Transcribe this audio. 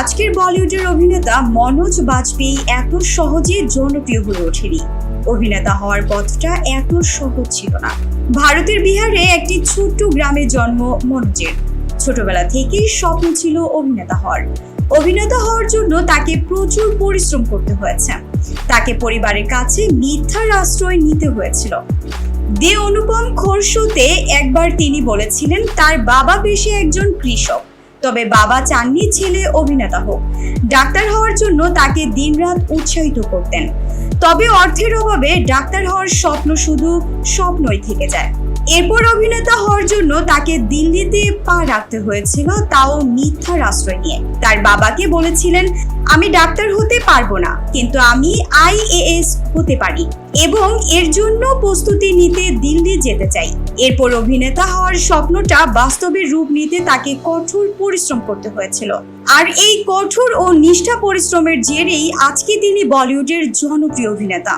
আজকের বলিউডের অভিনেতা মনোজ বাজপেয়ী এত সহজে জনপ্রিয় হয়ে ওঠেনি। অভিনেতা হওয়ার পথটা এত সহজ ছিল না। ভারতের বিহারে একটি ছোট্ট গ্রামে জন্ম মনোজের। ছোটবেলা থেকেই স্বপ্ন ছিল অভিনেতা হওয়ার। অভিনেতা হওয়ার জন্য তাকে প্রচুর পরিশ্রম করতে হয়েছে। তাকে পরিবারের কাছে মিথ্যার আশ্রয় নিতে হয়েছিল। দে অনুপম খোরশোতে একবার তিনি বলেছিলেন, তার বাবা পেশে একজন কৃষক। তবে বাবা চাননি ছেলে অভিনেতা হোক। ডাক্তার হওয়ার জন্য তাকে দিনরাত উৎসাহিত করতেন। তবে অর্থের অভাবে ডাক্তার হওয়ার স্বপ্ন শুধু স্বপ্নই থেকে যায়। এরপর অভিনেতা হওয়ার জন্য তাকে দিল্লিতে পা রাখতে হয়েছিল, তাও মিথ্যার আশ্রয় নিয়ে। তার বাবাকে বলেছিলেন, আমি ডাক্তার হতে পারব না, কিন্তু আমি আইএএস হতে পারি এবং এর জন্য প্রস্তুতি নিতে দিল্লি যেতে চাই। এরপর অভিনেতা হওয়ার স্বপ্নটা বাস্তবে রূপ নিতে তাকে কঠোর পরিশ্রম করতে হয়েছিল। আর এই কঠোর ও নিষ্ঠা পরিশ্রমের জেরেই আজকে তিনি বলিউডের জনপ্রিয় অভিনেতা।